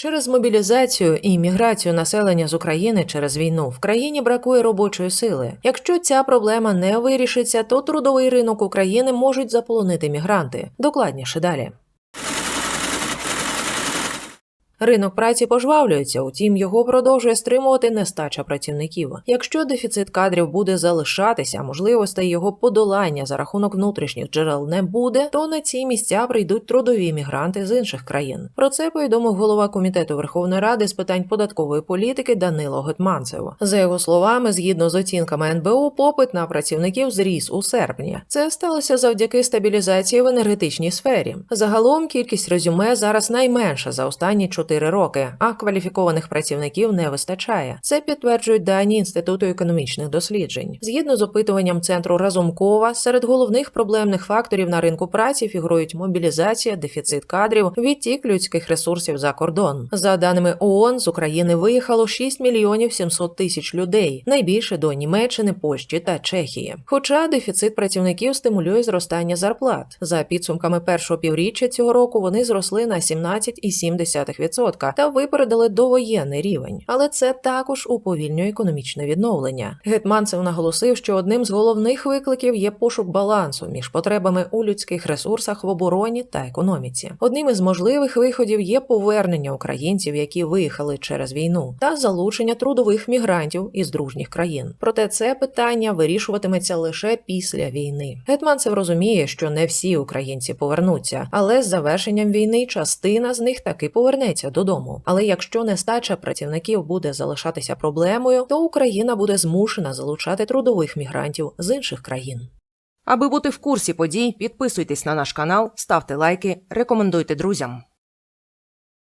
Через мобілізацію і міграцію населення з України через війну в країні бракує робочої сили. Якщо ця проблема не вирішиться, то трудовий ринок України можуть заполонити мігранти. Докладніше далі. Ринок праці пожвавлюється, утім його продовжує стримувати нестача працівників. Якщо дефіцит кадрів буде залишатися, можливостей його подолання за рахунок внутрішніх джерел не буде, то на ці місця прийдуть трудові мігранти з інших країн. Про це повідомив голова комітету Верховної Ради з питань податкової політики Данило Гетманцев. За його словами, згідно з оцінками НБУ, попит на працівників зріс у серпні. Це сталося завдяки стабілізації в енергетичній сфері. Загалом кількість резюме зараз найменша за останні 4 роки, а кваліфікованих працівників не вистачає. Це підтверджують дані Інституту економічних досліджень. Згідно з опитуванням центру Разумкова, серед головних проблемних факторів на ринку праці фігурують мобілізація, дефіцит кадрів, відтік людських ресурсів за кордон. За даними ООН, з України виїхало 6 мільйонів 700 тисяч людей, найбільше до Німеччини, Польщі та Чехії. Хоча дефіцит працівників стимулює зростання зарплат. За підсумками першого півріччя цього року вони зросли на 17,7% та випередили довоєнний рівень. Але це також уповільнює економічне відновлення. Гетманцев наголосив, що одним з головних викликів є пошук балансу між потребами у людських ресурсах в обороні та економіці. Одним із можливих виходів є повернення українців, які виїхали через війну, та залучення трудових мігрантів із дружніх країн. Проте це питання вирішуватиметься лише після війни. Гетманцев розуміє, що не всі українці повернуться, але з завершенням війни частина з них таки додому. Але якщо нестача працівників буде залишатися проблемою, то Україна буде змушена залучати трудових мігрантів з інших країн. Аби бути в курсі подій, підписуйтесь на наш канал, ставте лайки, рекомендуйте друзям.